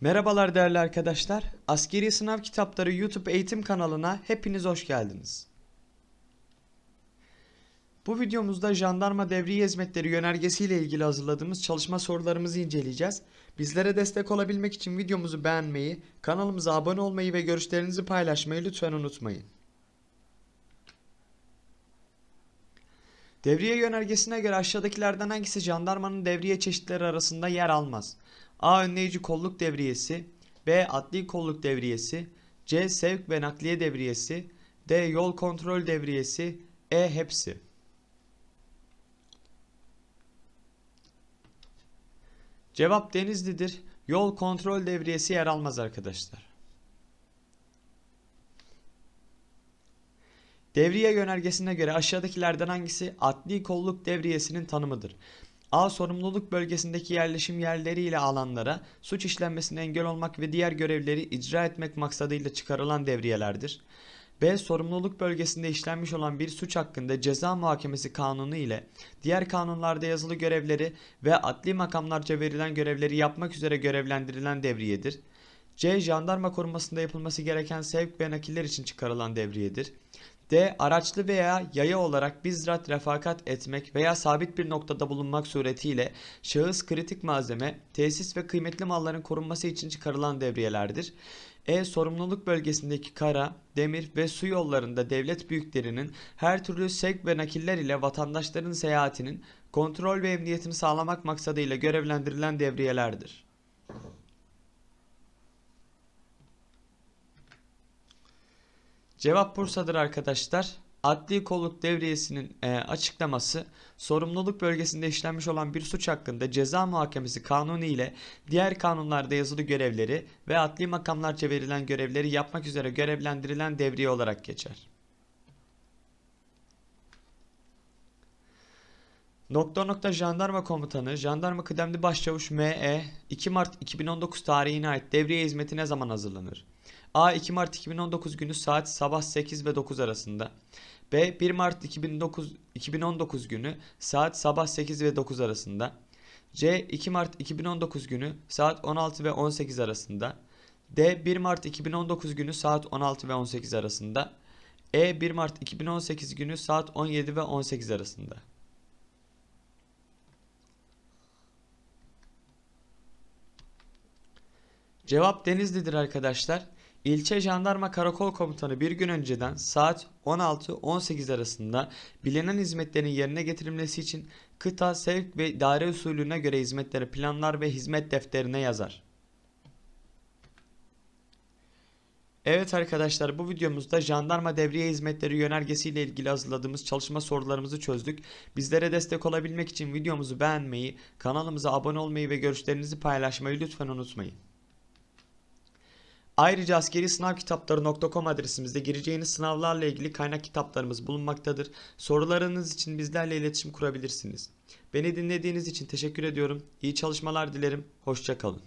Merhabalar değerli arkadaşlar. Askeri Sınav Kitapları YouTube eğitim kanalına hepiniz hoş geldiniz. Bu videomuzda jandarma devriye hizmetleri yönergesi ile ilgili hazırladığımız çalışma sorularımızı inceleyeceğiz. Bizlere destek olabilmek için videomuzu beğenmeyi, kanalımıza abone olmayı ve görüşlerinizi paylaşmayı lütfen unutmayın. Devriye yönergesine göre aşağıdakilerden hangisi jandarmanın devriye çeşitleri arasında yer almaz? A. Önleyici kolluk devriyesi B. Adli kolluk devriyesi C. Sevk ve nakliye devriyesi D. Yol kontrol devriyesi E. Hepsi Cevap Denizli'dir. Yol kontrol devriyesi yer almaz arkadaşlar. Devriye yönergesine göre aşağıdakilerden hangisi adli kolluk devriyesinin tanımıdır? A. Sorumluluk bölgesindeki yerleşim yerleri ile alanlara suç işlenmesine engel olmak ve diğer görevleri icra etmek maksadıyla çıkarılan devriyelerdir. B. Sorumluluk bölgesinde işlenmiş olan bir suç hakkında ceza muhakemesi kanunu ile diğer kanunlarda yazılı görevleri ve adli makamlarca verilen görevleri yapmak üzere görevlendirilen devriyedir. C. Jandarma korumasında yapılması gereken sevk ve nakiller için çıkarılan devriyedir. D. Araçlı veya yaya olarak bizzat refakat etmek veya sabit bir noktada bulunmak suretiyle şahıs kritik malzeme, tesis ve kıymetli malların korunması için çıkarılan devriyelerdir. E. Sorumluluk bölgesindeki kara, demir ve su yollarında devlet büyüklerinin her türlü sevk ve nakiller ile vatandaşların seyahatinin kontrol ve emniyetini sağlamak maksadıyla görevlendirilen devriyelerdir. Cevap Bursa'dır arkadaşlar. Adli kolluk devriyesinin e, açıklaması sorumluluk bölgesinde işlenmiş olan bir suç hakkında ceza muhakemesi kanunu ile diğer kanunlarda yazılı görevleri ve adli makamlarca verilen görevleri yapmak üzere görevlendirilen devriye olarak geçer. Nokta nokta jandarma komutanı, jandarma kıdemli başçavuş M.E. 2 Mart 2019 tarihine ait devriye hizmeti ne zaman hazırlanır? A. 2 Mart 2019 günü saat sabah 8 ve 9 arasında. B. 1 Mart 2009, 2019 günü saat sabah 8 ve 9 arasında. C. 2 Mart 2019 günü saat 16 ve 18 arasında. D. 1 Mart 2019 günü saat 16 ve 18 arasında. E. 1 Mart 2018 günü saat 17 ve 18 arasında. Cevap Denizli'dir arkadaşlar. İlçe Jandarma Karakol Komutanı bir gün önceden saat 16-18 arasında bilinen hizmetlerin yerine getirilmesi için kıta, sevk ve idare usulüne göre hizmetleri planlar ve hizmet defterine yazar. Evet arkadaşlar bu videomuzda jandarma devriye hizmetleri yönergesiyle ilgili hazırladığımız çalışma sorularımızı çözdük. Bizlere destek olabilmek için videomuzu beğenmeyi, kanalımıza abone olmayı ve görüşlerinizi paylaşmayı lütfen unutmayın. Ayrıca askeri sınav kitapları.com adresimizde gireceğiniz sınavlarla ilgili kaynak kitaplarımız bulunmaktadır. Sorularınız için bizlerle iletişim kurabilirsiniz. Beni dinlediğiniz için teşekkür ediyorum. İyi çalışmalar dilerim. Hoşçakalın.